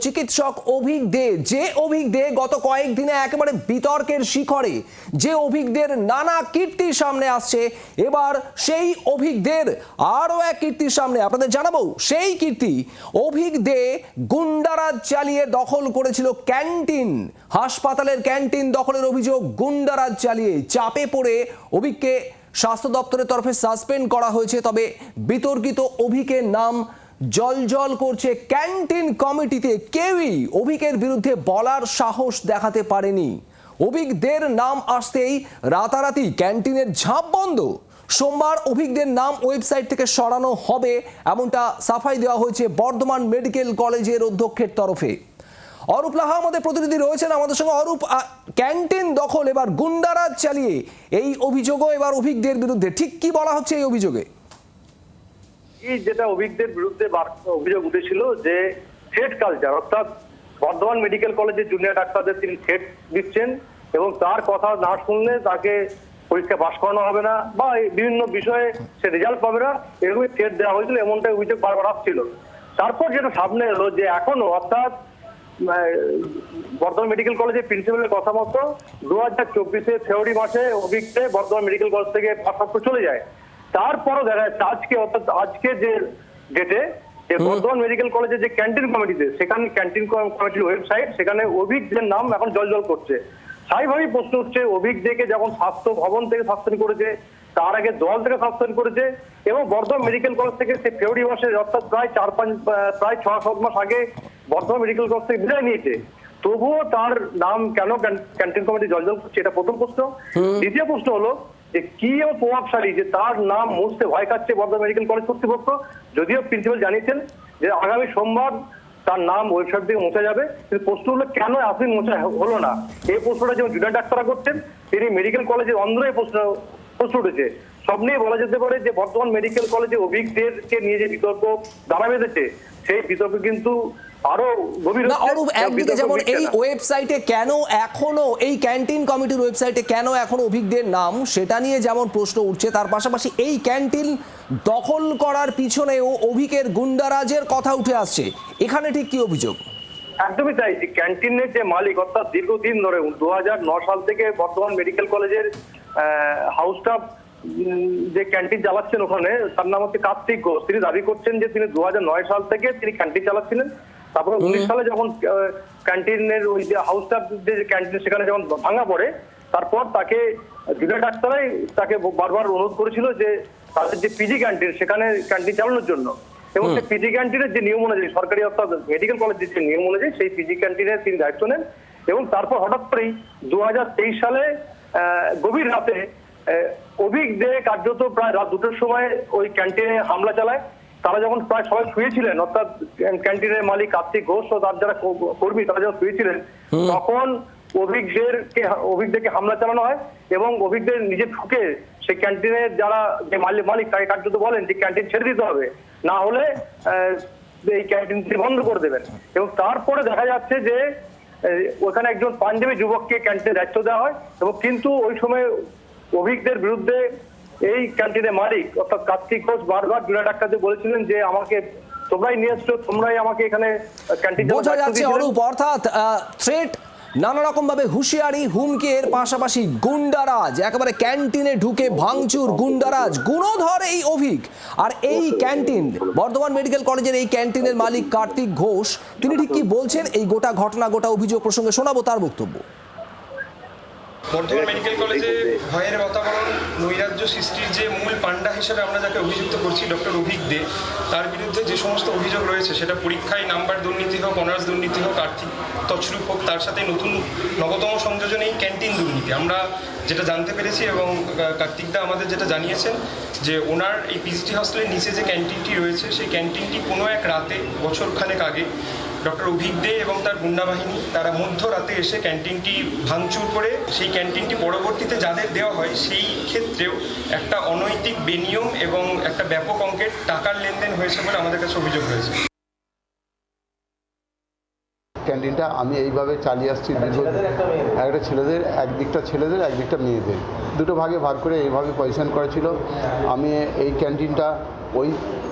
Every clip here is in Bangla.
চিকিৎসক অভিক দে, যে অভিক দে গত কয়েকদিনে একেবারে বিতর্কের শিখরে, যে অভিজ্ঞদের নানা কীর্তি সামনে আসছে, এবার সেই অভিজ্ঞদের আরও এক কীর্তির সামনে। আপনাদের জানাব, সেই কীর্তি অভিক দে গুন্ডারাজ চালিয়ে দখল করেছিল ক্যান্টিন, হাসপাতালের ক্যান্টিন দখলের অভিযোগ গুন্ডারাজ চালিয়ে। চাপে পড়ে অভিককে স্বাস্থ্য দপ্তরের তরফে সাসপেন্ড করা হয়েছে, তবে বিতর্কিত অভিকের নাম জল জল করছে ক্যান্টিন কমিটিতে কেউই অভিকের বিরুদ্ধে বলার সাহস দেখাতে পারেনি। অভিকদের নাম আসতেই রাতারাতি ক্যান্টিনের ঝাঁপ বন্ধ। সোমবার অভিকদের নাম ওয়েবসাইট থেকে সরানো হবে, এমনটা সাফাই দেওয়া হয়েছে বর্ধমান মেডিকেল কলেজের অধ্যক্ষের তরফে। অরূপ লাহা আমাদের প্রতিনিধি রয়েছেন। আমাদের সঙ্গে অরূপ ক্যান্টিন দখল, এবার গুন্ডারাজ চালিয়ে এই অভিযোগও এবার অভিকদের বিরুদ্ধে। ঠিক কি বলা হচ্ছে এই অভিযোগে? এই যেটা অভিজ্ঞদের বিরুদ্ধে বার- অভিযোগ উঠেছিল যে থ্রেড কালচার অর্থাৎ বর্ধমান মেডিকেল কলেজের জুনিয়র ডাক্তারদের তিনি থ্রেড দিচ্ছেন এবং তার কথা না শুনলে তাকে পরীক্ষা পাশ করানো হবে না বা বিভিন্ন বিষয়ে সে রেজাল্ট পাবে না, এরকমই থ্রেড দেওয়া হয়েছিল, এমনটাই অভিযোগ বারবার আসছিল। তারপর যেটা সামনে এলো যে এখনও, অর্থাৎ বর্ধমান মেডিকেল কলেজের প্রিন্সিপালের কথা মতো দু হাজার চব্বিশে ফেব্রুয়ারি মাসে অভিজ্ঞে বর্ধমান মেডিকেল কলেজ থেকে ভারপ্রাপ্ত চলে যায়। তারপরও দেখা যাচ্ছে আজকে অর্থাৎ আজকে যে ডেটে যে বর্ধমান মেডিকেল কলেজের যে ক্যান্টিন কমিটিতে সেখানে ক্যান্টিন কমিটির ওয়েবসাইট সেখানে অভিজ্ঞদের নাম এখন জলজল করছে। স্বাভাবিকভাবেই প্রশ্ন উঠছে অভিজ্ঞকে যখন স্বাস্থ্য ভবন থেকে সাসপেন্ড করেছে তার আগে দল থেকে সাসপেন্ড করেছে এবং বর্ধমান মেডিকেল কলেজ থেকে সে ফেব্রুয়ারি মাসে অর্থাৎ প্রায় চার পাঁচ প্রায় ছ সাত মাস আগে বর্ধমান মেডিকেল কলেজ থেকে বিদায় নিয়েছে। তবুও তার নাম কেন ক্যান- ক্যান্টিন কমিটি জলজল করছে এটা প্রথম প্রশ্ন। দ্বিতীয় প্রশ্ন হলো যে কি ও প্রভাবশালী যে তার নাম মুছতে ভয় খাচ্ছে বর্ধমান মেডিকেল কলেজ কর্তৃপক্ষ? যদিও প্রিন্সিপাল জানিয়েছেন যে আগামী সোমবার তার নাম ওয়েবসাইট থেকে মোছা যাবে। কিন্তু প্রশ্ন হলো, কেন এতদিন মোছা হলো না? এই প্রশ্নটা যেমন জুনিয়র ডাক্তাররা করছেন, তিনি মেডিকেল কলেজের অন্ধ্রে প্রশ্ন প্রশ্ন উঠেছে। সব নিয়ে বলা যেতে পারে যে বর্তমান মেডিকেল কলেজে অভিজ্ঞদেরকে নিয়ে যে বিতর্ক দাঁড়া বেঁধেছে, সেই বিতর্ক কিন্তু আরও গভীর না অরূপ একদিকে যেমন এই ওয়েবসাইটে কেন এখনও এই ক্যান্টিন কমিটির ওয়েবসাইটে কেন এখন অভিজ্ঞদের নাম সেটা নিয়ে যেমন প্রশ্ন উঠছে তার পাশাপাশি এই ক্যান্টিন দখল করার পিছনেও অভিকের গুন্ডারাজের কথা উঠে আসছে। এখানে ঠিক কি অভিযোগ? একদমই তাই যে ক্যান্টিনের যে মালিক অর্থাৎ দীর্ঘদিন ধরে দু হাজার নয় সাল থেকে বর্ধমান মেডিকেল কলেজের হাউস স্টাফ যে ক্যান্টিন চালাচ্ছেন ওখানে তার নাম হচ্ছে কার্তিক ঘোষ। তিনি দাবি করছেন যে তিনি দুহাজার নয় সাল থেকে তিনি ক্যান্টিন চালাচ্ছিলেন। তারপরে উনিশ সালে যখন ক্যান্টিনের ওই যে হাউস যে ক্যান্টিন সেখানে যখন ভাঙা পড়ে তারপর তাকে জুনিয়র ডাক্তারাই তাকে বারবার অনুরোধ করেছিল যে তাদের যে পিজি ক্যান্টিন সেখানে ক্যান্টিন চালানোর জন্য। এবং সেই পিজি ক্যান্টিনের যে নিয়ম অনুযায়ী সরকারি অর্থাৎ মেডিকেল কলেজের যে নিয়ম অনুযায়ী সেই পিজি ক্যান্টিনের তিনি দায়িত্ব নেন। এবং তারপর হঠাৎ করেই দু হাজার তেইশ সালে গভীর রাতে দে কার্যত প্রায় রাত দুটোর সময় ওই ক্যান্টিনে হামলা চালায়। তারা যখন প্রায় সবাই শুয়েছিলেন অর্থাৎ ক্যান্টিনের মালিক কার্তিক ঘোষ ও তার যারা কর্মী তারা যখন শুয়েছিলেন তখন অভিজ্ঞদেরকে অভিজ্ঞদেরকে হামলা চালানো হয় এবং অভিজ্ঞদের নিজে ঢুকে সেই ক্যান্টিনের যারা যে মালিক মালিক তাকে কার্যত বলেন যে ক্যান্টিন ছেড়ে দিতে হবে। না হলে এই ক্যান্টিন তিনি বন্ধ করে দেবেন। এবং তারপরে দেখা যাচ্ছে যে ওখানে একজন পাঞ্জাবি যুবককে ক্যান্টিনে দায়িত্ব দেওয়া হয় এবং কিন্তু ওই সময় অভিজ্ঞদের বিরুদ্ধে এই ক্যান্টিনের মালিক অর্থাৎ কার্তিক ঘোষ বারবার জুনিয়র ডাক্তারদের বলেছিলেন যে আমাকে তোমরাই নিয়ে এসছো তোমরাই আমাকে এখানে ক্যান্টিন বোঝা যাচ্ছে অরূপ অর্থাৎ থ্রেট নানা রকম ভাবে হুঁশিয়ারি হুমকি এর পাশাপাশি গুন্ডারাজ একেবারে ক্যান্টিনে ঢুকে ভাঙচুর গুন্ডারাজ গুণধর এই অভিক। আর এই ক্যান্টিন বর্ধমান মেডিকেল কলেজের এই ক্যান্টিনের মালিক কার্তিক ঘোষ তিনি ঠিক কি বলছেন? এই গোটা ঘটনা গোটা অভিযোগ প্রসঙ্গে শোনাবো তার বক্তব্য। বর্ধমান মেডিকেল কলেজে ভয়ের বাতাবরণ নৈরাজ্য সৃষ্টির যে মূল পান্ডা হিসেবে আমরা যাকে অভিযুক্ত করছি ডক্টর অভিক দে তার বিরুদ্ধে যে সমস্ত অভিযোগ রয়েছে সেটা পরীক্ষায় নাম্বার দুর্নীতি হোক অনার্স দুর্নীতি হোক আর্থিক তছরূপ হোক তার সাথে নতুন নবতম সংযোজন এই ক্যান্টিন দুর্নীতি। আমরা যেটা জানতে পেরেছি এবং কার্তিকদা আমাদের যেটা জানিয়েছেন যে ওনার এই পিজিটি হস্টেলের নিচে যে ক্যান্টিনটি রয়েছে সেই ক্যান্টিনটি কোনো এক রাতে বছরখানেক আগে ডক্টর অভিক দে এবং তার গুন্ডা বাহিনী, তারা মধ্যরাতে এসে ক্যান্টিনটি ভাঙচুর করে, সেই ক্যান্টিনটি পরবর্তীতে যাদের দেওয়া হয়, সেই ক্ষেত্রেও একটা অনৈতিক বেনিয়ম এবং একটা ব্যাপক অঙ্কের টাকার লেনদেন হয়েছে বলে আমাদের কাছে অভিযোগ রয়েছে। ক্যান্টিনটা আমি এইভাবে চালিয়ে আসছি একটা ছেলেদের, একদিকটা ছেলেদের, একদিকটা মেয়েদের। দুটো ভাগে ভাগ করে এইভাবে পজিশন করেছিল আমি এই ক্যান্টিনটা ওই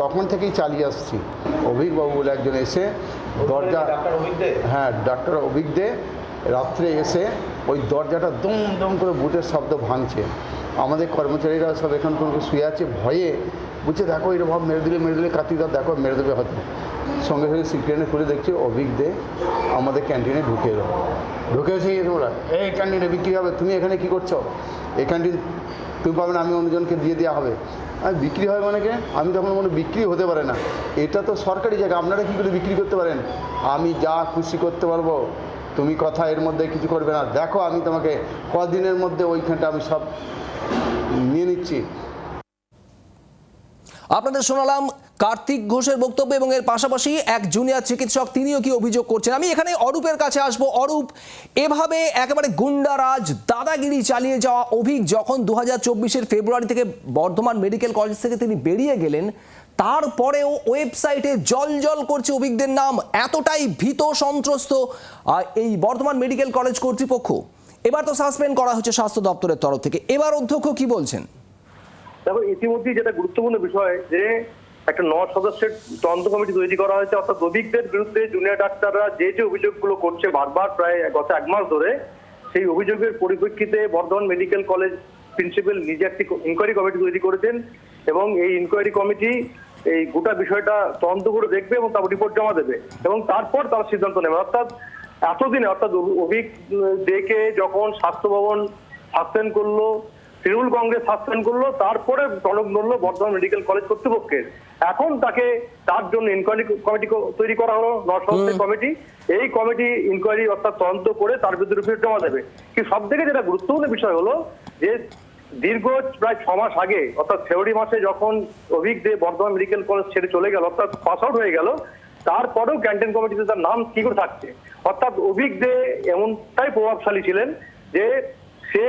তখন থেকেই চালিয়ে আসছি। অভিকবাবু বলে একজন এসে দরজা হ্যাঁ ডাক্তার অভিক দে রাত্রে এসে ওই দরজাটা দম দম করে বুটের শব্দ ভাঙছে। আমাদের কর্মচারীরা সব এখন কোনো শুয়ে আছে ভয়ে বুঝছে দেখো এরকম মেরে দিলে মেরে দিলে কাতি কার্তিকদা দেখো, মেরে দেবে হয়তো। সঙ্গে সঙ্গে সিক্রেটে খুলে দেখছি, অভিক দে আমাদের ক্যান্টিনে ঢুকে এলো ঢুকে তোমরা এই ক্যান্টিনে বিক্রি হবে, তুমি এখানে কি করছ? এই ক্যান্টিন তুমি পাবে না, আমি অন্যজনকে দিয়ে দেওয়া হবে। আমি বিক্রি হয় মানে আমি তখন মনে বিক্রি হতে পারে না। এটা তো সরকারি জায়গা, আপনারা কী করে বিক্রি করতে পারেন? আমি যা খুশি করতে পারব, তুমি কথা এর মধ্যে কিছু করবে না। দেখো, আমি তোমাকে কদিনের মধ্যে ওইখানটা আমি সব নিয়ে নিচ্ছি। আপনাদের শোনালাম কার্তিক ঘোষের বক্তব্য এবং এর পাশাপাশি এক জুনিয়র চিকিৎসক তিনিও কি অভিযোগ করছেন? আমি এখানে অরূপের কাছে আসব। অরূপ, এভাবে একেবারে গুন্ডারাজ, দাদাগিরি চালিয়ে যাওয়া অভিক যখন দু হাজার ফেব্রুয়ারি থেকে বর্ধমান মেডিকেল কলেজ থেকে তিনি বেরিয়ে গেলেন, তারপরেও ওয়েবসাইটে জল জল করছে অভিকদের নাম, এতটাই ভীত সন্ত্রস্ত এই বর্ধমান মেডিকেল কলেজ কর্তৃপক্ষ। এবার তো সাসপেন্ড করা হচ্ছে স্বাস্থ্য দপ্তরের তরফ থেকে। এবার অধ্যক্ষ কি বলছেন? দেখো, ইতিমধ্যেই যেটা গুরুত্বপূর্ণ বিষয় যে একটা ন সদস্যের তদন্ত কমিটি তৈরি করা হয়েছে, অর্থাৎ অভিজ্ঞদের বিরুদ্ধে জুনিয়র ডাক্তাররা যে যে অভিযোগগুলো করছে বারবার প্রায় গত এক মাস ধরে, সেই অভিযোগের পরিপ্রেক্ষিতে বর্ধমান মেডিকেল কলেজ প্রিন্সিপাল নিজে একটি ইনকোয়ারি কমিটি তৈরি করেছেন এবং এই ইনকোয়ারি কমিটি এই গোটা বিষয়টা তদন্ত করে দেখবে এবং তারপর রিপোর্ট জমা দেবে এবং তারপর তারা সিদ্ধান্ত নেবে। অর্থাৎ এতদিনে, অর্থাৎ অভিক ডেকে যখন স্বাস্থ্য ভবন সাসপেন্ড করল তৃণমূল কংগ্রেস সাসপেন্ড করল তারপরে টনক নড়লো বর্ধমান মেডিকেল কলেজ কর্তৃপক্ষের এখন তাকে তার জন্য ইনকোয়ারি কমিটি তৈরি করা হলো নর্থ কমিটি এই কমিটি ইনকোয়ারি অর্থাৎ তদন্ত করে তার বিরুদ্ধে রিপোর্ট জমা দেবে। কিন্তু সব থেকে যেটা গুরুত্বপূর্ণ বিষয় হলো যে দীর্ঘ প্রায় ছ মাস আগে অর্থাৎ ফেব্রুয়ারি মাসে যখন অভিক দে বর্ধমান মেডিকেল কলেজ ছেড়ে চলে গেল অর্থাৎ পাস আউট হয়ে গেল তারপরেও ক্যান্টিন কমিটিতে তার নাম কি করে থাকছে? অর্থাৎ অভিক দে এমনটাই প্রভাবশালী ছিলেন যে সে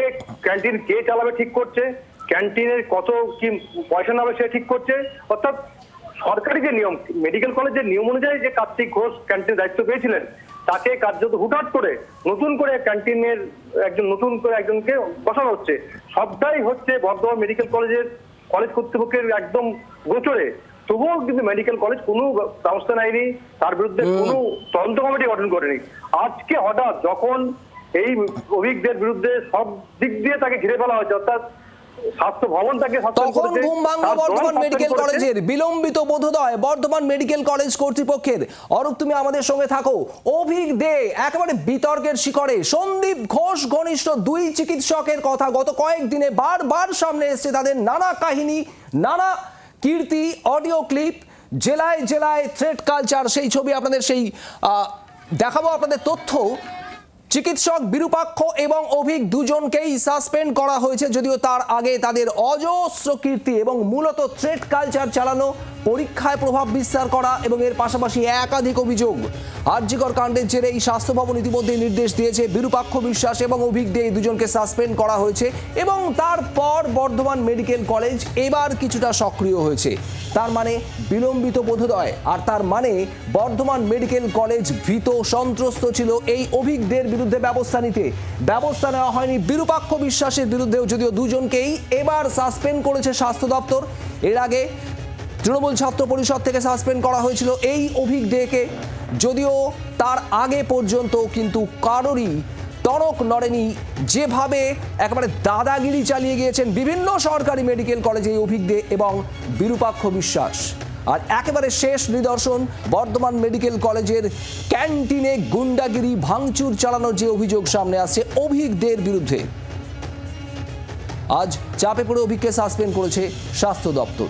ক্যান্টিন কে চালাবে ঠিক করছে? ক্যান্টিনের কত কি পয়সা নেবে সে ঠিক করছে? অর্থাৎ সরকারি যে নিয়ম মেডিকেল কলেজের নিয়ম অনুযায়ী যে কার্তিক ঘোষ ক্যান্টিনের দায়িত্ব পেয়েছিলেন তাকে কার্যত হুটহাট করে নতুন করে ক্যান্টিনের একজন নতুন করে একজনকে বসানো হচ্ছে। সবটাই হচ্ছে বর্ধমান মেডিকেল কলেজের কলেজ কর্তৃপক্ষের একদম গোচরে। তবুও কিন্তু মেডিকেল কলেজ কোনো ব্যবস্থা নেয়নি। তার বিরুদ্ধে কোনো তদন্ত কমিটি গঠন করেনি। আজকে হঠাৎ যখন এই অভিজ্ঞদের বিরুদ্ধে সব দিক দিয়ে তাকে ঘিরে ফেলা হয়েছে অর্থাৎ তখন ঘুম ভাঙলো বর্ধমান মেডিকেল কলেজের বিলম্বিত বোধোদয় বর্ধমান মেডিকেল কলেজ কর্তৃপক্ষের। অরূপ তুমি আমাদের সঙ্গে থাকো। অভিক দে একেবারে বিতর্কের শিখরে। সন্দীপ ঘোষ ঘনিষ্ঠ দুই চিকিৎসকের কথা গত কয়েকদিনে বারবার সামনে এসেছে তাদের নানা কাহিনী নানা কীর্তি অডিও ক্লিপ জেলায় জেলায় থ্রেড কালচার সেই ছবি আপনাদের সেই আহ, দেখাবো আপনাদের তথ্য। চিকিৎসক বিরূপাক্ষ এবং অভিক দুজনকেই সাসপেন্ড করা হয়েছে, যদিও তার আগে তাদের অজস্র কীর্তি এবং মূলত থ্রেট কালচার চালানো পরীক্ষায় প্রভাব বিস্তার করা এবং এর পাশাপাশি একাধিক অভিযোগ। আর্যিকর কাণ্ডের জেরে এই স্বাস্থ্য ভবন ইতিমধ্যে নির্দেশ দিয়েছে, বিরূপাক্ষ বিশ্বাস এবং অভিক দে এই দুজনকে সাসপেন্ড করা হয়েছে এবং তারপর বর্ধমান মেডিকেল কলেজ এবার কিছুটা সক্রিয় হয়েছে। তার মানে বিলম্বিত বোধোদয়। আর তার মানে বর্ধমান মেডিকেল কলেজ ভীত, সন্ত্রস্ত ছিল এই অভিজ্ঞদের বিরুদ্ধে ব্যবস্থা নিতে। ব্যবস্থা নেওয়া হয়নি বিরূপাক্ষ বিশ্বাসের বিরুদ্ধেও, যদিও দুজনকেই এবার সাসপেন্ড করেছে স্বাস্থ্য দপ্তর। এর আগে তৃণমূল ছাত্র পরিষদ থেকে সাসপেন্ড করা হয়েছিল এই অভিজ্ঞদেরকে যদিও তার আগে পর্যন্ত কিন্তু কারোরই তরক নড়েনি। যেভাবে একেবারে দাদাগিরি চালিয়ে গিয়েছেন বিভিন্ন সরকারি মেডিকেল কলেজে এই অভিজ্ঞে এবং বিরূপাক্ষ বিশ্বাস। আর একেবারে শেষ নিদর্শন, বর্ধমান মেডিকেল কলেজের ক্যান্টিনে গুন্ডাগিরি, ভাঙচুর চালানোর যে অভিযোগ সামনে আসছে অভিজ্ঞদের বিরুদ্ধে। আজ চাপে পড়ে অভিজ্ঞকে সাসপেন্ড করেছে স্বাস্থ্য দপ্তর।